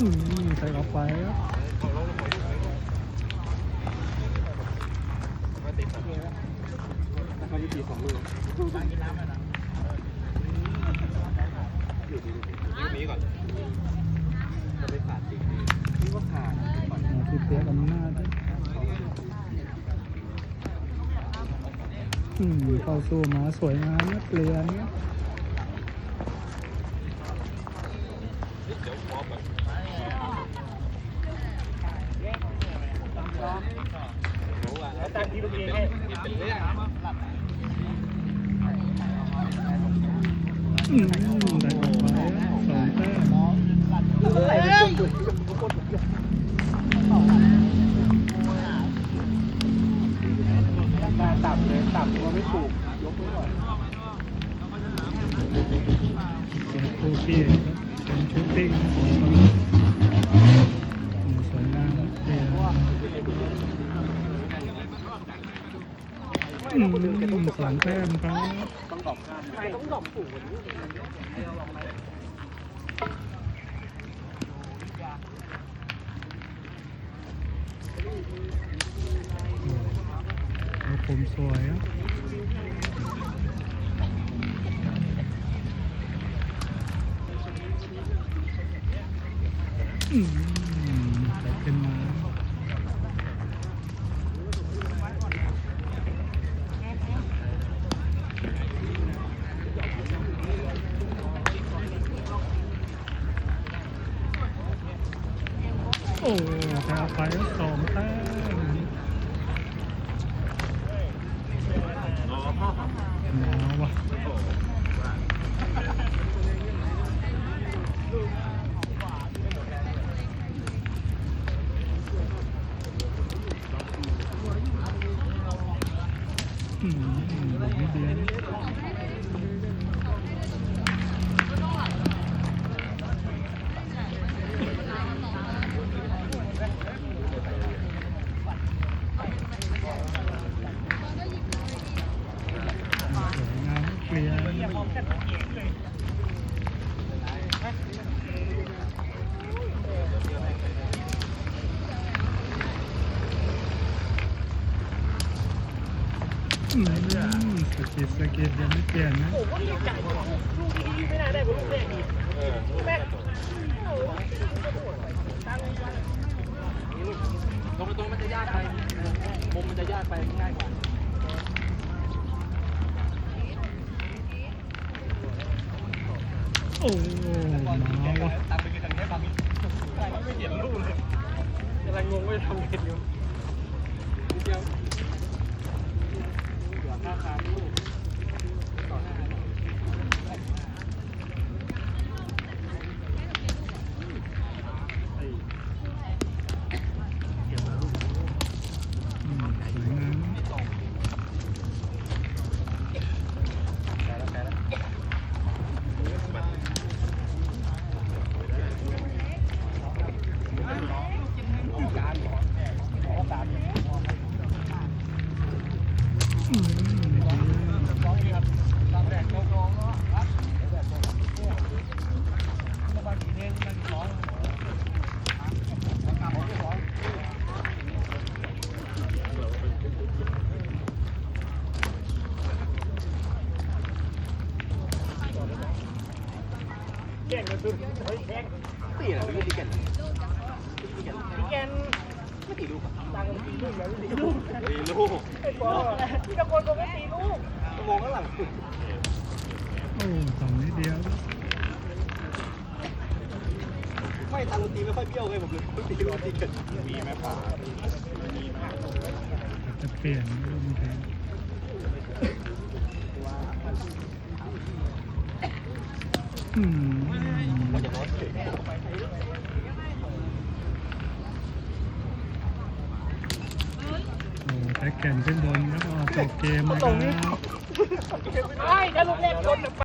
อืมใส่ออกไปเขาวิธีสองลูกนี้ก่อนจะไปขาดจริงนี่ก็ขาดเปียอำนาจอืมเข้าสู้มาสวยงามนะเกลือเนี่ย แล้ว ตามที่ลูกเองให้เป็นเรื่องอืมได้ออกไปครับสองแต้มมาต่ำเลยต่ำตัวไม่ถูกยกไม่ไหวเสียคู่พี่เป็นชูติ้ง มสองแต้มครับต้องดอกข้ามต้องดอกสูงกว่านี้โอ้ผมสวยอืมแต่ขึ้นมาโอ้แต่เอาไปสองแต้มหนาวว่ะอืมนิดเดียว อืสกิดสกิดยังไม่เปลี่ยนนะผมก็มีจ่ายลูกลูกที่ไม่น่าได้กว่าลูกแรกอีกแม่ตรงตรงมันจะยากไปมุมมันจะยากไปง่ายกว่า อ้หตามไปกินทางนี้บางไม่เห็นรูปเลยกำลังงงว่าทำเห็นอยู่นิดเดียวเหลือค่าคาลูกต่อหน้า อืมสวยงามอืม ตีอะไรไม่ดีกันดีกันไม่ตีลูกอะตังค์ตีลูกแล้วตีลูกตีลูกไอ้บอลพี่ตะโกนบอกว่ตีลูกมองข้างหลังโอ้สองนิดเดียวไม่ตังตีไม่ค่อยเบี้ยวไงผมเลยตีลูกตีกันมีไหมป่าจะเปลี่ยนลมแทนอืมว่าจะร้อนเฉย โอ้แท็กแก่นขึ้นบนแล้วก็จบเกมนะครับไม่ถ้าลูกแรกโดน